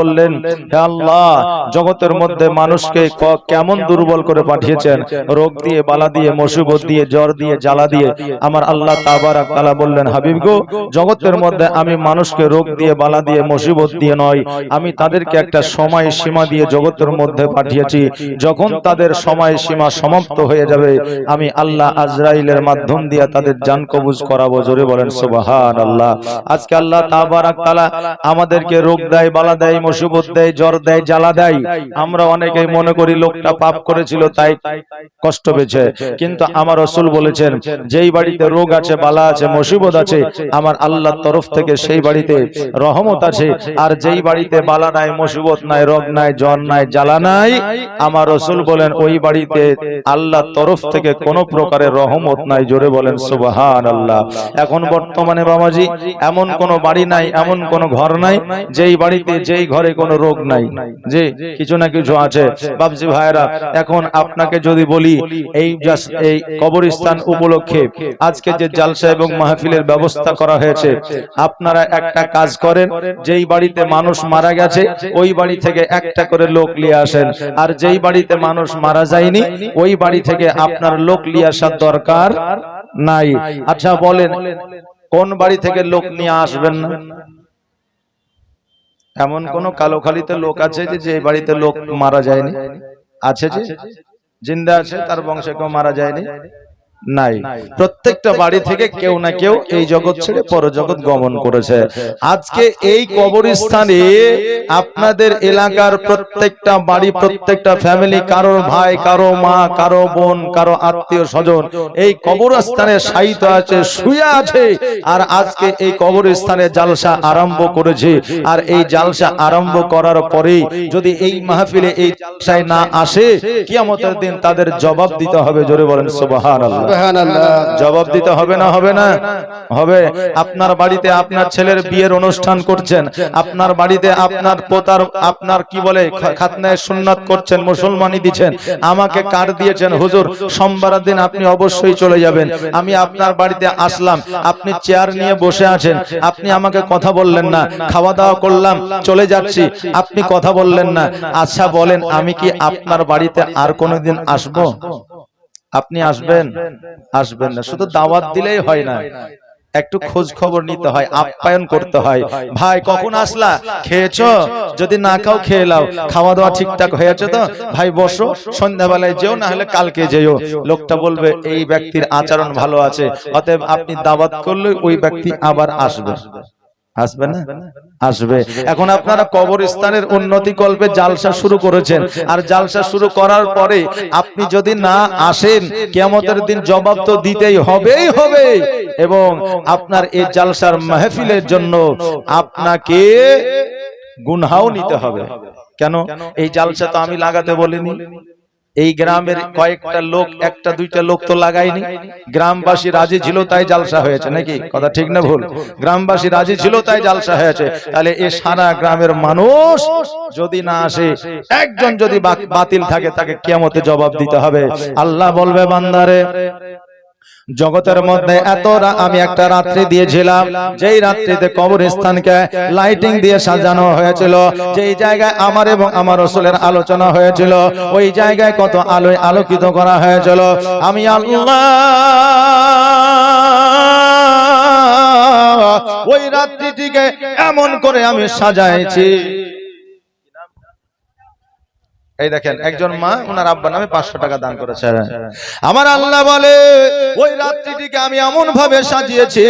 বললেন আল্লাহ, জগতের মধ্যে মানুষকে কেমন দুর্বল করে পাঠিয়েছেন? রোগ দিয়ে, বালা দিয়ে, মুসিবত দিয়ে, জ্বর দিয়ে, জ্বালা দিয়ে? আমার আল্লাহ তাবারাক তাআলা বললেন, হাবিব গো, জগতের মধ্যে আমি মানুষকে রোগ দিয়ে, বালা দিয়ে, মুসিবত দিয়ে নয়। আমি তাদেরকে একটা সময় সীমা দিয়ে জগতের মধ্যে পাঠিয়েছি। যখন তাদের সময় সীমা সমাপ্ত হয়ে যাবে, আমি আল্লাহ আজরাইলের মাধ্যম দিয়ে তাদের জান কবুজ করাবো। জোরে বলেন সুবহান আল্লাহ আজকে আল্লাহ তাবারাক তাআলা আমাদেরকে রোগ দেয়, বালা দেয়, মুসিবত দেয়, জ্বর দেয়, জ্বালা দেয়। আমরা অনেকেই মনে করি লোকটা পাপ করেছিল, তাই কষ্ট পেয়েছে। কিন্তু আমার রসুল বলেছেন, যেই বাড়িতে রোগ আছে, বালা আছে, মুসিবত আছে, আমার আল্লাহর তরফ থেকে সেই বাড়িতে রহমত আছে। আর যেই বাড়িতে বালা নাই, মুসিবত নাই, রোগ নাই, জ্বর নাই, জ্বালা নাই, আমার রসুল বলেন, ওই বাড়িতে আল্লাহর তরফ থেকে কোনো প্রকারের রহমত নাই। জোরে বলেন সুবহান আল্লাহ এখন বর্তমানে বাবাজি, এমন কোন বাড়ি নাই, এমন কোন ঘর নাই, যেই বাড়িতে যেই ঘরে কোনো রোগ নাই, যে কিছু না কিছু আছে। বাবজি ভাইরা এখন আপনাকে যদি বলি, এই এই কবরস্থান উপলক্ষে আজকে যে জালসা এবং মাহফিলের ব্যবস্থা করা হয়েছে, আপনারা একটা কাজ করেন, যেই বাড়িতে মানুষ মারা গেছে, ওই বাড়ি থেকে একটা করে লোক নিয়ে আসেন। আর যেই বাড়িতে মানুষ মারা যায়নি, ওই বাড়ি থেকে আপনার লোক নিয়ে আসার দরকার নাই। আচ্ছা বলেন, কোন বাড়ি থেকে লোক নিয়ে আসবেন না? এমন কোন কালোখালিতে লোক আছে যে যে বাড়িতে লোক মারা যায়নি? আছে যে? জিন্দা আছে তার বংশে কেউ মারা যায়নি? নাই। প্রত্যেকটা বাড়ি থেকে কেউ না কেউ এই জগৎ ছেড়ে পরজগৎ গমন করেছে। আজকে এই কবরস্থানে আপনাদের এলাকার প্রত্যেকটা বাড়ি প্রত্যেকটা ফ্যামিলি কারও ভাই কারও মা কারও বোন কারও আত্মীয় স্বজন। এই কবরস্থানে শায়িত আছে শুয়ে আছে আর আজকে এই কবরস্থানে জালসা আরম্ভ করেছে। আর এই জালসা আরম্ভ করার পরেই যদি এই মাহফিলে এই জালসায় না আসে কিয়ামতের দিন তাদের জবাব দিতে হবে জোরে বলেন সুবহানাল্লাহ জবাব দিতে হবে না হবে না? হবে। আপনার বাড়িতে আপনার ছেলের বিয়ের অনুষ্ঠান করছেন। আপনার বাড়িতে আপনার পোতার, আপনার কি বলে খাতনায় সুন্নাত করছেন, মুসলমানি দিচ্ছেন। আমাকে কার দিয়েছেন। হুজুর সোমবার দিন আপনি অবশ্যই চলে যাবেন। আমি আপনার বাড়িতে আসলাম। আপনি চেয়ার নিয়ে বসে আছেন। আপনি আমাকে কথা বললেন না। খাওয়া দাওয়া করলাম, চলে যাচ্ছি। আপনি কথা বললেন না। আচ্ছা বলেন, আমি কি আপনার বাড়িতে আর কোনোদিন আসব? আপনি আসবেন আসবেন না। শুধু দাওয়াত দিলেই হয় না। একটু খোঁজ খবর নিতে হয়, আপ্যায়ন করতে হয়। ভাই, কখন আসলা? খেয়েছো? যদি না খাও, খেয়ে লাও। খাওয়া দাওয়া ঠিকঠাক হয়েছে তো? ভাই, বসো। সন্ধ্যাবেলায় যেও, না হলে কালকে যেও। লোকটা বলবে, এই ব্যক্তির আচরণ ভালো আছে। অতএব আপনি দাওয়াত করলে ওই ব্যক্তি আবার আসবে। আসবে না? আসবে এখন আপনারা কবরস্থানের উন্নতি কল্পে জালসা শুরু করেছেন। আর জালসা শুরু করার পরে আপনি যদি না আসেন কেমতের দিন জবাব তো দিতেই হবেই হবে এবং আপনার এই জালসার মাহফিলের জন্য আপনাকে গুনহাও নিতে হবে। কেন? এই জালসা তো আমি লাগাতে বলিনি। এই গ্রামের কয়েকটা লোক একটা দুইটা লোক তো লাগায়নি। গ্রামবাসী রাজি ছিল তাই জালসা হয়েছে নাকি? কথা ঠিক না ভুল? গ্রামবাসী রাজি ছিল তাই জালসা হয়েছে। তাহলে এ সারা গ্রামের মানুষ যদি না আসে একজন যদি বাতিল থাকে তাকে কেমতে জবাব দিতে হবে। আল্লাহ বলবে বান্দারে। জগতের মধ্যে এত আমি একটা রাত্রি দিয়েছিলাম যেই রাত্রিতে কবরস্থানকে লাইটিং দিয়ে সাজানো হয়েছিল যেই জায়গায় আমার এবং আমার রসুলের আলোচনা হয়েছিল ওই জায়গায় কত আলোয় আলোকিত করা হয়েছিল। আমি আল্লাহ ওই রাত্রিটিকে এমন করে আমি সাজাইছি। এই দেখেন একজন মা ওনার আব্বা নামে পাঁচশো টাকা দান করেছে। আমার আল্লাহ বলে ওই রাত্রিটিকে আমি এমন ভাবে সাজিয়েছি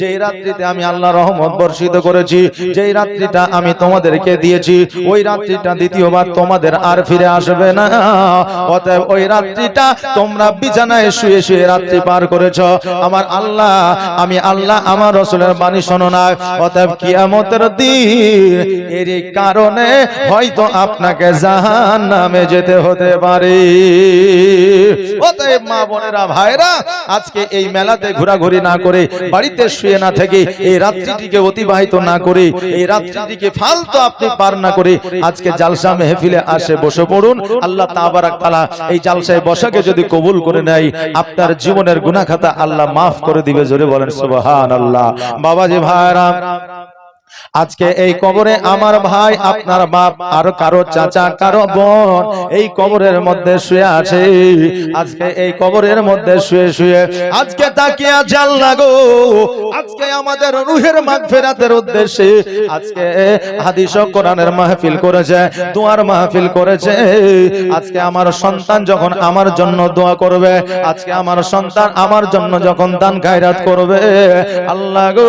যে রাত্রিতে আমি আল্লাহ রহমত বর্ষিত করেছি যে রাত্রিটা আমি তোমাদেরকে দিয়েছি ওই রাত্রিটা দ্বিতীয়বার তোমাদের আর ফিরে আসবে না। অতএব ওই রাত্রিটা তোমরা বিছানায় শুয়ে শুয়ে রাত্রি পার করেছ। আমার আল্লাহ আমি আল্লাহ আমার রসুলের বাণী শোনো না অতএব কিয়ামতের দিন এর কারণে হয়তো আপনাকে জাহান নামে যেতে হতে পারে। মা বোনেরা ভাইরা আজকে এই মেলাতে ঘোরাঘুরি না করে বাড়িতে শুয়ে না থেকে এই রাত্রিটিকে অতিবাহিত না করে, এই রাত্রিটিকে ফালতু আপনি পার না করে আজকে জালসা মেহফিলে আসে বসে পড়ুন। আল্লাহ তাবারাক তাআলা এই জালসায় বসাকে যদি কবুল করে নেয়, আপনার জীবনের গুনাহ খাতা আল্লাহ মাফ করে দিবে, জোরে বলেন সুবহানাল্লাহ। বাবাজি ভাইরা আজকে এই কবরে আমার ভাই আপনার বাপ আর কারও চাচা কারও বোন এই কবরের মধ্যে শুয়ে আছে। আজকে এই কবরের মধ্যে শুয়ে শুয়ে আজকে তাকিয়ে আছে আল্লাহ গো আজকে আমাদের রুহের মাগফিরাতের উদ্দেশ্যে আজকে হাদিস ও কোরআনের মাহফিল করেছে দোয়ার মাহফিল করেছে। আজকে আমার সন্তান যখন আমার জন্য দোয়া করবে আজকে আমার সন্তান আমার জন্য যখন দান খায়রাত করবে। আল্লাহ গো।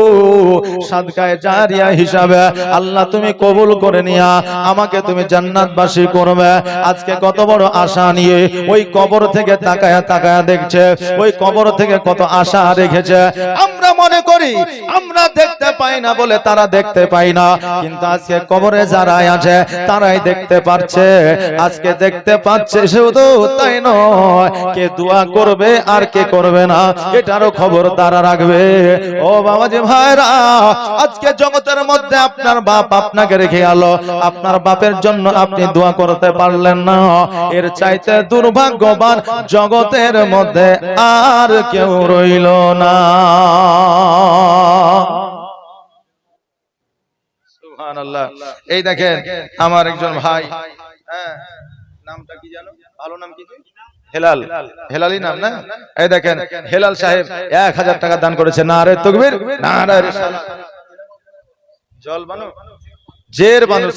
সাদকায়ে জারিয়া হিসাবে, আল্লাহ তুমি কবুল করে নিয়া আমাকে তুমি জান্নাতবাসী করবে। আজকে কত বড় আশা নিয়ে ওই কবর থেকে তাকায়া তাকায়া দেখছে, ওই কবর থেকে কত আশা রেখেছে। আমরা মনে করি, আমরা দেখতে পাই না বলে তারা দেখতে পাই না, কিন্তু আজকে কবরে যারা আছে, তারাই দেখতে পাচ্ছে। আজকে দেখতে পাচ্ছে শুধু তাই নয়, কে দোয়া করবে আর কে করবে না, এটারও খবর তারা রাখবে। ও বাবাজি ভাইরা আজকে জগতের মধ্যে আপনার বাপ আপনাকে রেখে আলো। আপনার বাপের জন্য আপনি দোয়া করতে পারলেন না। এর চাইতে দুর্ভাগ্যবান জগতের মধ্যে আর কেউ রইল না। এই দেখেন, আমার একজন ভাই। হ্যাঁ নামটা কি জানো ভালো নাম কি? হেলাল। হেলালি। নাম না? এই দেখেন হেলাল সাহেব এক হাজার টাকা দান করেছে। না রে তকবীর না রে জল বানো। জের বানু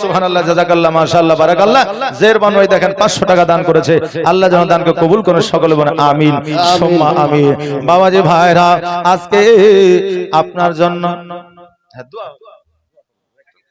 জাযাকাল্লাহ মাশাআল্লাহ বারাকাল্লাহ। জের বানু এই দেখেন 500 টাকা দান করেছে। আল্লাহ যেন দানকে কবুল করে সকলে বলে আমিন। সুম্মা আমিন। বাবাজি ভাইরা আজকে আপনার জন্য। হ্যাঁ দোয়া।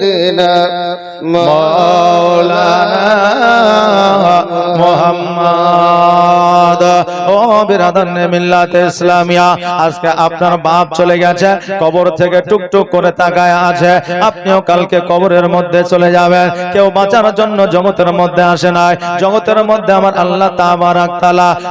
মদিনা মৌলানা মোহাম্মদ জগতের মধ্যে আমার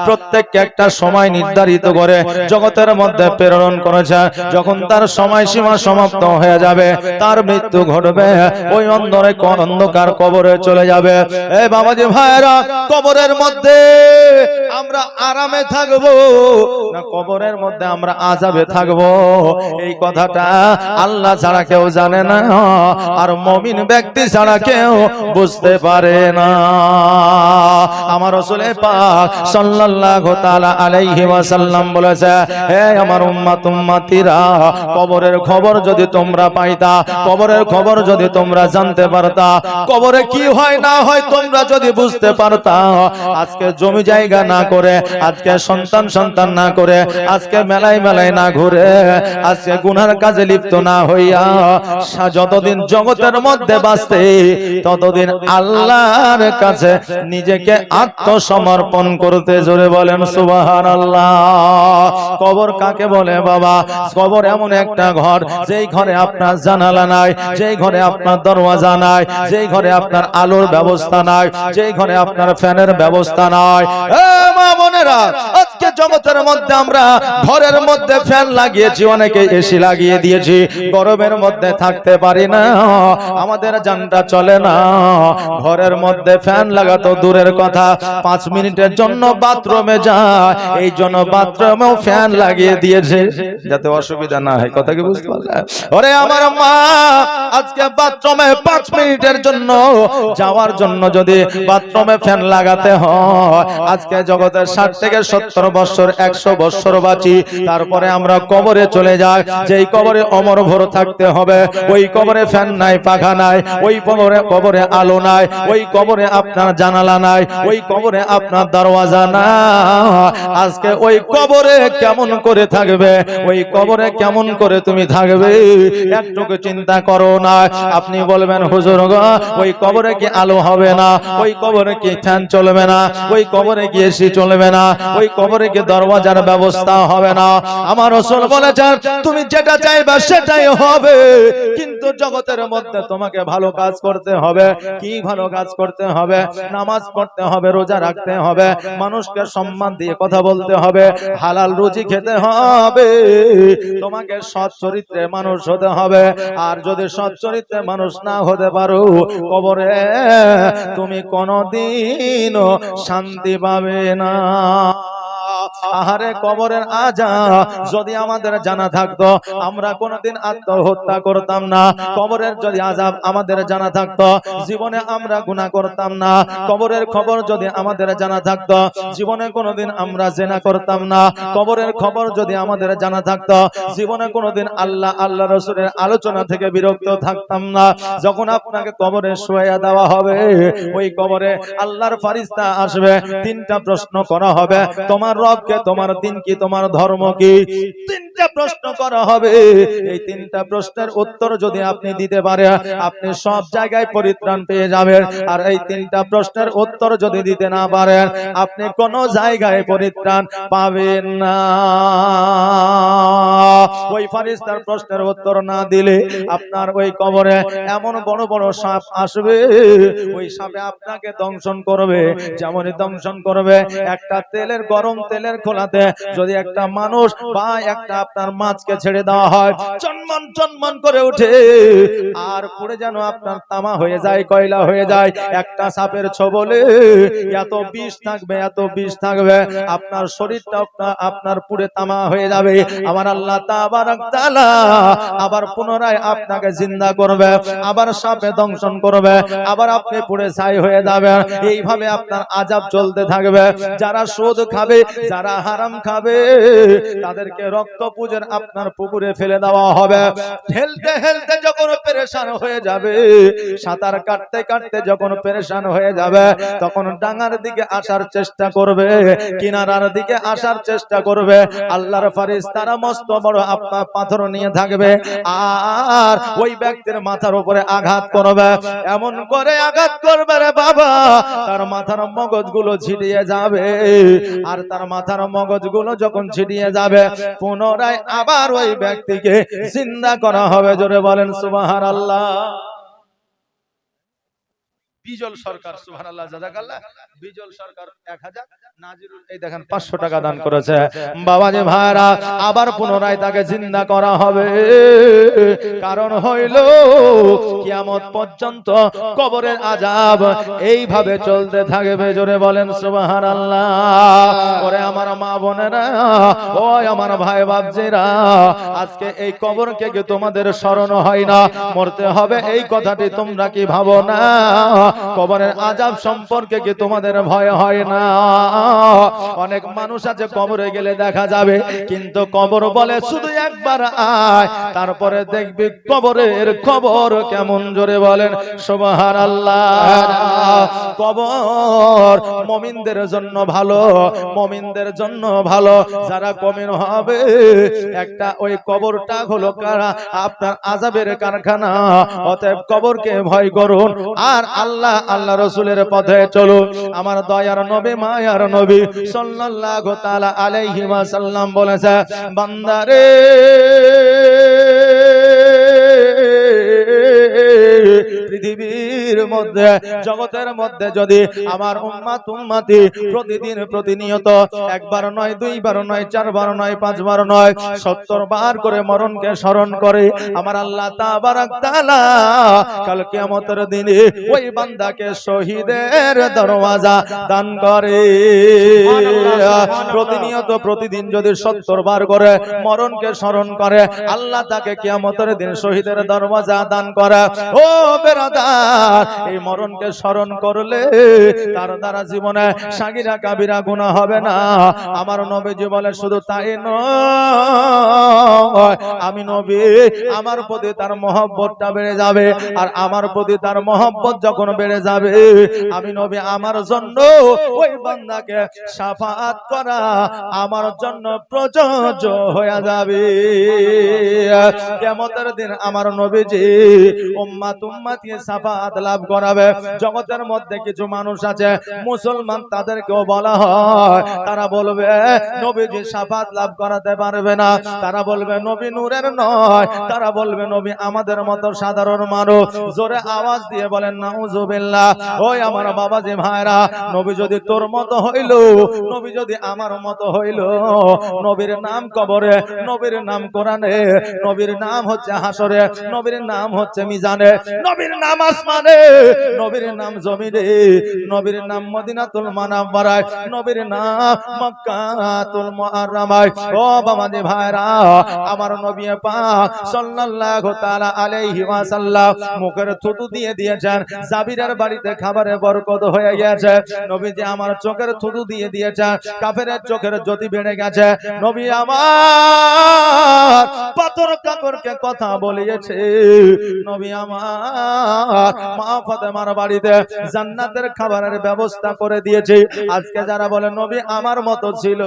প্রত্যেককে একটা সময় নির্ধারিত করে জগতের মধ্যে প্রেরণ করেছে যখন তার সময়সীমা সমাপ্ত হয়ে যাবে, তার মৃত্যু ঘটবে। ওই অন্ধরে অন্ধকার কবরে চলে যাবে। এ বাবাজি ভাইরা কবরের মধ্যে আমরা আরামে থাকব, না কবরের মধ্যে আমরা আজাবে থাকব। এই কথাটা আল্লাহ ছাড়া কেউ জানে না, আর মমিন ব্যক্তি ছাড়া কেউ বুঝতে পারে না। আমার রসুল পাক সাল্লাল্লাহু তাআলা আলাইহি ওয়াসাল্লাম বলেছে, হে আমার উম্মাত উম্মাতিরা, কবরের খবর যদি তোমরা পাইতা, কবরের খবর যদি তোমরা জানতে পারতা, কবরে কি হয় না হয় তোমরা যদি বুঝতে পারতা, আজকে জমি জায়গা না করে, আজকে সন্তান সন্তান না করে, আজকে মেলায় মেলায় না ঘুরে, আজকে গুনার কাজে লিপ্ত না হইয়া যতদিন জগতের মধ্যে বাঁচতে, ততদিন আল্লাহর কাছে নিজেকে আত্মসমর্পণ করতে জোরে বলেন সুবাহান কবর কাকে বলে বাবা? কবর এমন একটা ঘর, যেই ঘরে আপনার জানালা নাই, যেই ঘরে আপনার দরওয়াজা নাই, যেই ঘরে আপনার আলোর ব্যবস্থা নাই, যেই ঘরে আপনার ফ্যানের ব্যবস্থা নাই। মা বোনেরা জগতের মধ্যে আমরা ঘরের মধ্যে ফ্যান লাগিয়েছি, অনেকে এসি লাগিয়ে দিয়েছি, গরমের মধ্যে থাকতে পারি না, আমাদের জানটা চলে না। ঘরের মধ্যে ফ্যান লাগাতো দূরের কথা, পাঁচ মিনিটের জন্য বাথরুমে যায়, এই জন্য বাথরুমেও ফ্যান লাগিয়ে দিয়েছে। যাতে অসুবিধা না হয়, কথা কি বুঝতে পারলে? ওরে আমার মা, আজকে বাথরুমে পাঁচ মিনিটের জন্য যাওয়ার জন্য যদি বাথরুমে ফ্যান লাগাতে হয়, আজকে জগতের ষাট থেকে সত্তর বছর, একশো বছর বাঁচি, তারপরে আমরা কবরে চলে যাই। যেই কবরে অমর ভোর থাকতে হবে, ওই কবরে ফ্যান নাই, পাখা নাই, ওই কবরে কবরে আলো নাই, ওই কবরে আপনার জানালা নাই, ওই কবরে আপনার দরওয়াজা না আজকে ওই কবরে কেমন করে থাকবে, ওই কবরে কেমন করে তুমি থাকবে, একটুকু চিন্তা করো না। আপনি বলবেন, হুজুর ওই কবরে কি আলো হবে না? ওই কবরে কি ফ্যান চলবে না? ওই কবরে কি এসি চলবে না? ওই কবরে কি দরওয়াজার ব্যবস্থা হবে না। আমার রসুল বলেছেন, তুমি যেটা চাইবে সেটাই হবে। কিন্তু জগতের মধ্যে তোমাকে ভালো কাজ করতে হবে, কি ভালো কাজ করতে হবে? নামাজ পড়তে হবে, রোজা রাখতে হবে, মানুষকে সম্মান দিয়ে কথা বলতে হবে, হালাল রুজি খেতে হবে। তোমাকে সৎ চরিত্রে মানুষ হতে হবে। আর যদি সৎ চরিত্রে মানুষ না হতে পারো, কবরে তুমি কোনদিনও শান্তি পাবে না। আহারে কবরের আজা যদি আমাদের জানা থাকতো, আমরা কোনোদিন আত্মহত্যা করতাম না। কবরের যদি আজাব আমাদের জানা থাকতো, জীবনে আমরা গুনাহ করতাম না। কবরের খবর যদি আমাদের জানা থাকতো, জীবনে কোনোদিন আমরা জেনা করতাম না। কবরের খবর যদি আমাদের জানা থাকতো, জীবনে কোনোদিন আল্লাহ আল্লাহ রসুলের আলোচনা থেকে বিরক্ত থাকতাম না। যখন আপনাকে কবরে শোয়া দেওয়া হবে, ওই কবরে আল্লাহর ফারিস্তা আসবে, তিনটা প্রশ্ন করা হবে। তোমার রবকে তোমার দিন কি তোমার ধর্ম কি? তিনটা প্রশ্ন করা হবে। এই তিনটা প্রশ্নের উত্তর যদি আপনি দিতে পারেন আপনি সব জায়গায় পরিত্রাণ পেয়ে যাবেন। আর এই তিনটা প্রশ্নের উত্তর যদি দিতে না পারেন আপনি কোন জায়গায় পরিত্রাণ পাবেন না। ওই ফারিস্তার প্রশ্নের উত্তর না দিলে আপনার ওই কবরে এমন বড় বড় সাপ আসবে, ওই সাপে আপনাকে দংশন করবে, যেমনই দংশন করবে। একটা তেলের, গরম তেলের খোলাতে যদি একটা মানুষ বা একটা আপনার মাছকে ছেড়ে দেওয়া হয়। চনমন চনমন করে ওঠে আর পড়ে যেন আপনার তামা হয়ে যায়, কয়লা হয়ে যায়, একটা সাপের ছবলে। এত বিষ থাকবে, এত বিষ থাকবে। আপনার শরীরটা আপনার- পুড়ে তামা হয়ে যাবে। আমার আল্লাহ আবার পুনরায় আপনাকে জিন্দা করবে, আবার সাপে দংশন করবে, আবার আপনি পুড়ে ছাই হয়ে যাবে এইভাবে আপনার আজাব চলতে থাকবে। যারা সুদ খাবে, যারা হারাম খাবে, তাদেরকে রক্ত পুজোর আপনার পুকুরে ফেলে দেওয়া হবে। হেলতে হেলতে যখন পেরেশান হয়ে যাবে, সাঁতার কাটতে কাটতে যখন পেরেশান হয়ে যাবে, তখন ডাঙার দিকে আসার চেষ্টা করবে, কিনারার দিকে আসার চেষ্টা করবে। আল্লাহর ফারিস তারা মস্ত বড় আপনার পাথর নিয়ে থাকবে, আর ওই ব্যক্তির মাথার উপরে আঘাত করবে। এমন করে আঘাত করবে রে বাবা, তার মাথার মগজগুলো ছিটিয়ে যাবে, আর তার মাথার মগজগুলো যখন ছিটিয়ে যাবে, পুনরায় আবার ওই ব্যক্তিকে জিন্দা করা হবে, জোরে বলেন সুবাহার আল্লাহ বিজল সরকার, সুবহানাল্লাহ জাযাকাল্লাহ বিজল সরকার 1000 নাজিরুল এই দেখেন 500 টাকা দান করেছে। বাবাজি ভাইরা আবার পুনরায় তাকে জিন্দা করা হবে। কারণ হইল কিয়ামত পর্যন্ত কবরের আযাব এইভাবে চলতে থাকবে। জোরে বলেন সুবহানাল্লাহ। ওরে আমার মা বোনেরা ও আমার ভাই বাপজিরা আজকে এই কবরকে কি তোমাদের স্মরণ হয় না? মরতে হবে এই কথাটি তোমরা কি ভাবো না? কবরের আজাব সম্পর্কে কি তোমাদের ভয় হয় না? অনেক মানুষ আছে, কবরে গেলে দেখা যাবে। কিন্তু কবর বলে শুধু একবার আয়, তারপরে দেখবি কবরের খবর কেমন জোরে বলেন সোবাহার আল্লাহ কবর মমিনদের জন্য ভালো, মমিনদের জন্য ভালো। যারা কমিন হবে, একটা ওই কবরটা হলো কারা? আপনার আজাবের কারখানা। অতএব কবরকে ভয় করুন। আর আল্লাহ আল্লাহ রসুলের পথে চলুন। আমার দয়ার নবী, মায়ার নবী সাল্লাল্লাহু তাআলা আলাইহি ওয়াসাল্লাম বলেছে বান্দারে পৃথিবীর মধ্যে, জগতের মধ্যে যদি আমার উম্মাত উম্মাতি প্রতিদিন প্রতিনিয়ত একবার নয়, দুইবার নয়, চারবার নয়, পাঁচবার নয়, সত্তর বার করে মরণকে স্মরণ করে আমার আল্লাহ তাবারাক তাআলা কাল কিয়ামতের দিনে ওই বান্দাকে শহীদের দরওয়াজা দান করে। প্রতিনিয়ত প্রতিদিন যদি সত্তর বার করে মরণকে স্মরণ করে, আল্লাহ তাকে কিয়ামতের দিন শহীদের দরওয়াজা দান করে। ও বেরাদার। এই মরণকে স্মরণ করলে তার দ্বারা জীবনে সাগিরা কাবিরা গুণা হবে না। আমার নবীজি বলে শুধু তাই নয়। আমি নবী আমার প্রতি তার মহব্বতটা বেড়ে যাবে। আর আমার প্রতি তার মহব্বত যখন বেড়ে যাবে আমি নবী আমার জন্য ওই বান্দাকে সাফাত করা আমার জন্য প্রযোজ্য হয়ে যাবে। কেমতের দিন আমার নবীজি সাফাত লাভ করাবে। জগতের মধ্যে কিছু মানুষ আছে মুসলমান তাদেরকেও বলা হয় তারা বলবে নবীজি সাফাত লাভ করাতে পারবে না। তারা বলবে নবী নূরের নয়। তারা বলবে, নবী, আমাদের মতো সাধারণ মানুষ। জোরে আওয়াজ দিয়ে বলেন, নাউজুবিল্লাহ। ওই আমার বাবাজি ভাইরা, নবী যদি তোর মতো হইল, নবী যদি আমার মতো হইল, নবীর নাম কবরে, নবীর নাম কোরআনে, নবীর নাম হচ্ছে হাসরে নবীর নাম হচ্ছে মিজানে, নবীর নাম আসমানে, নবীর নাম জমিনে, নবীর নাম মদিনাতুল মানাব্বারায় নবীর নাম মক্কাতুল মুআররামায় ও বাবাজি ভাইরা আমার নবী পাক সাল্লাল্লাহু তাআলা আলাইহি ওয়াসাল্লাম মুখের থুতু দিয়ে দিয়েছেন, জাবিরের বাড়িতে খাবারে বরকত হয়ে গেছে নবীজি আমার চোখের থুতু দিয়ে দিয়েছেন কাফেরের চোখের জ্যোতি বেড়ে গেছে। নবী আমার পাথর কাকরকে কথা বলিয়েছে। নবী আমার মা ফাতেমার বাড়িতে জান্নাতের খাবারের ব্যবস্থা করে দিয়েছে। আজকে যারা বলে, নবী আমার মতো ছিল,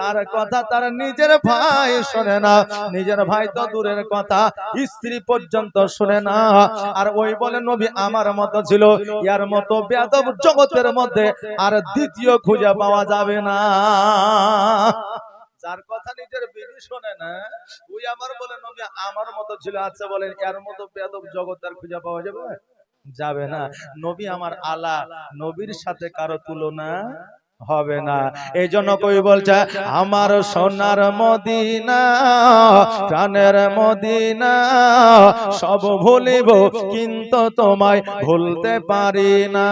তার কথা তার নিজের ভাই শোনে না, নিজের ভাই তো দূরের কথা, স্ত্রী পর্যন্ত শুনে না। আর ওই বলে নবী আমার মতো ছিল, ইয়ার মতো বেদব জগতের মধ্যে আর দ্বিতীয় খুঁজে পাওয়া যাবে না। যার কথা নিজের বিবি শোনে না, ওই আমার বলে নবী আমার মতো ছিল আচ্ছা বলেন এর মতো বেদব জগৎ আর খুঁজে পাওয়া যাবে? যাবে না। নবী আমার আলা, নবীর সাথে কারও তুলনা হবে না। এই জন্য কই বলছে আমার সোনার মদিনা প্রাণের মদিনা সব ভুলিব কিন্তু তোমায় ভুলতে পারি না।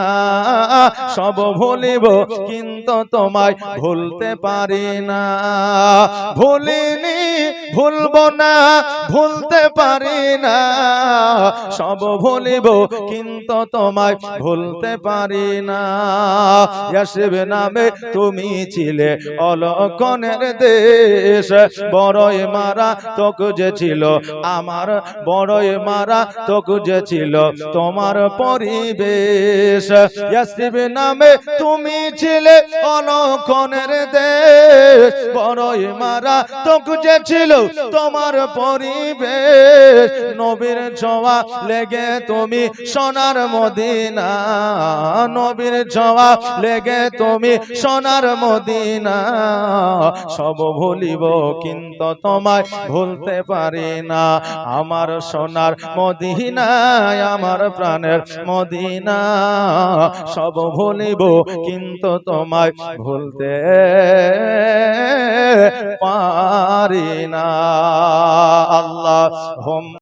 সব ভুলিব কিন্তু তোমায় ভুলতে পারি না। ভুলিনি ভুলবো না ভুলতে পারি না। সব ভুলিব কিন্তু তোমায় ভুলতে পারি না। ইয়াসিব নামে তুমি ছিলে অলক্ষণের দেশ। বড়ই মারা তোক যে ছিল, আমার বড়ই মারা তোক যে ছিল তোমার পরিবেশ। ইয়াসিব নামে তুমি ছিলে অলক্ষণের দেশ। বড়ই মারা তোক যে ছিল তোমার পরিবেশ। নবীর ছোঁয়া লেগে তুমি সোনার মদিনা। নবীর ছোঁয়া লেগে তুমি সোনার মদিনা, সব ভুলিব কিন্তু তোমায় ভুলতে পারি না। আমার সোনার মদিনায়, আমার প্রাণের মদিনা, সব ভুলিব কিন্তু তোমায় ভুলতে পারি না। আল্লাহ হোম